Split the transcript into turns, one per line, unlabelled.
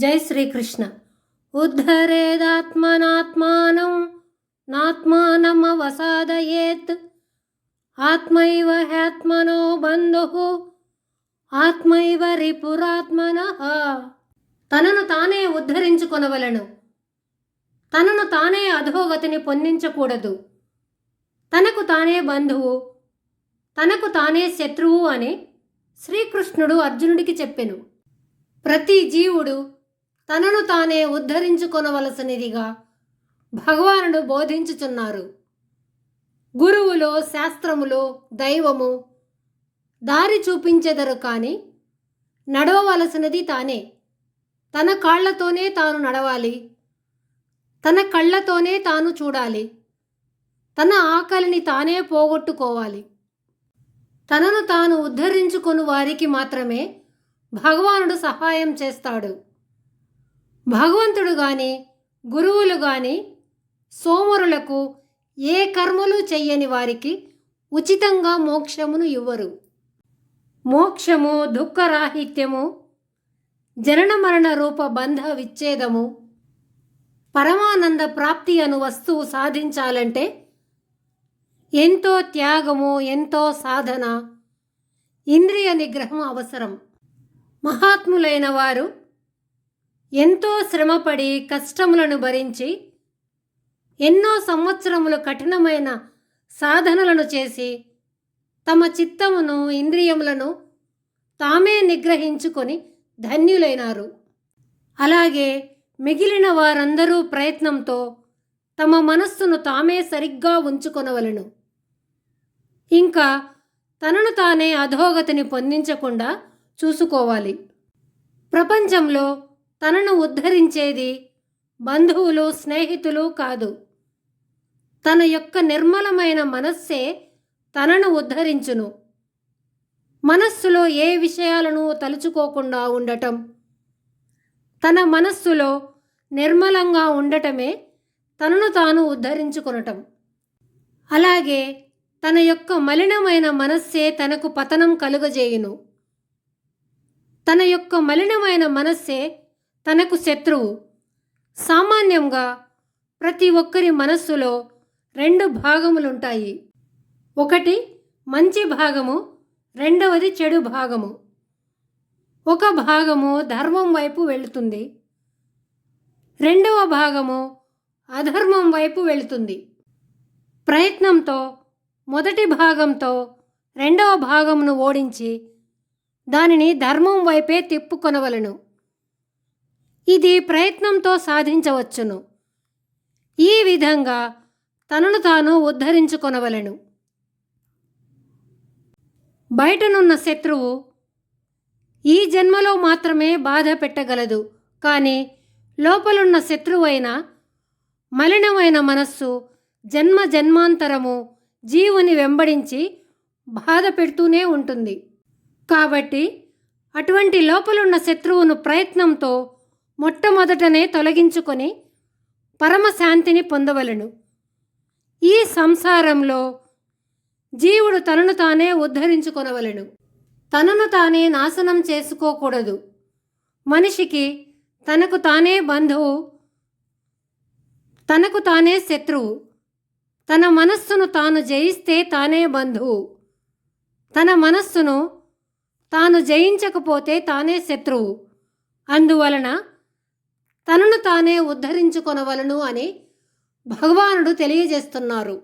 జై శ్రీకృష్ణ. ఉద్ధరేదాత్మనాత్మానం నాత్మానమవసాదయేత్. ఆత్మైవ హ్యాత్మనో బంధు ఆత్మైవ రిపురాత్మన. తనను తానే ఉద్ధరించుకొనవలను. తనను తానే అధోగతిని పొందించకూడదు. తనకు తానే బంధువు తనకు తానే శత్రువు అని శ్రీకృష్ణుడు అర్జునుడికి చెప్పెను. ప్రతి జీవుడు తనను తానే ఉద్ధరించుకొనవలసినదిగా భగవానుడు బోధించుచున్నారు. గురువులో శాస్త్రములో దైవము దారి చూపించెదరు కానీ నడవవలసినది తానే. తన కాళ్ళతోనే తాను నడవాలి. తన కళ్ళతోనే తాను చూడాలి. తన ఆకలిని తానే పోగొట్టుకోవాలి. తనను తాను ఉద్ధరించుకొని వారికి మాత్రమే భగవానుడు సహాయం చేస్తాడు. భగవంతుడు గాని గురువులు గాని సోమరులకు ఏ కర్మలు చెయ్యని వారికి ఉచితంగా మోక్షమును ఇవ్వరు. మోక్షము దుఃఖరాహిత్యము జనన మరణ రూప బంధ విచ్ఛేదము పరమానంద ప్రాప్తి అను వస్తువు సాధించాలంటే ఎంతో త్యాగము ఎంతో సాధన ఇంద్రియ నిగ్రహం అవసరం. మహాత్ములైన వారు ఎంతో శ్రమపడి కష్టములను భరించి ఎన్నో సంవత్సరములు కఠినమైన సాధనలను చేసి తమ చిత్తమును ఇంద్రియములను తామే నిగ్రహించుకొని ధన్యులైనారు. అలాగే మిగిలిన వారందరూ ప్రయత్నంతో తమ మనస్సును తామే సరిగ్గా ఉంచుకొనవలను. ఇంకా తనను తానే అధోగతిని పొందించకుండా చూసుకోవాలి. ప్రపంచంలో తనను ఉద్ధరించేది బంధువులు స్నేహితులు కాదు. తన యొక్క నిర్మలమైన మనస్సే తనను ఉద్ధరించును. మనస్సులో ఏ విషయాలను తలుచుకోకుండా ఉండటం. తన మనస్సులో నిర్మలంగా ఉండటమే తనను తాను ఉద్ధరించుకొనటం. అలాగే తన యొక్క మలినమైన మనస్సే తనకు పతనం కలుగజేయును. తన యొక్క మలినమైన మనస్సే తనకు శత్రువు. సామాన్యంగా ప్రతి ఒక్కరి మనస్సులో రెండు భాగములుంటాయి. ఒకటి మంచి భాగము రెండవది చెడు భాగము. ఒక భాగము ధర్మం వైపు వెళుతుంది. రెండవ భాగము అధర్మం వైపు వెళుతుంది. ప్రయత్నంతో మొదటి భాగంతో రెండవ భాగమును ఓడించి దానిని ధర్మం వైపే తిప్పుకొనవలను. ఇది ప్రయత్నంతో సాధించవచ్చును. ఈ విధంగా తనను తాను ఉద్ధరించుకొనవలెను. బయటనున్న శత్రువు ఈ జన్మలో మాత్రమే బాధ పెట్టగలదు. కానీ లోపలున్న శత్రువైన మలినమైన మనస్సు జన్మ జన్మాంతరము జీవుని వెంబడించి బాధ పెడుతూనే ఉంటుంది. కాబట్టి అటువంటి లోపలున్న శత్రువును ప్రయత్నంతో మొట్టమొదటనే తొలగించుకొని పరమశాంతిని పొందవలను. ఈ సంసారంలో జీవుడు తనను తానే ఉద్ధరించుకొనవలెను. తనను తానే నాశనం చేసుకోకూడదు. మనిషికి తనకు తానే బంధువు తనకు తానే శత్రువు తన మనస్సును తాను జయిస్తే తానే బంధువు తన మనస్సును తాను జయించకపోతే తానే శత్రువు. అందువలన తనను తానే ఉద్ధరించుకొనవలను అని భగవానుడు తెలియజేస్తున్నారు.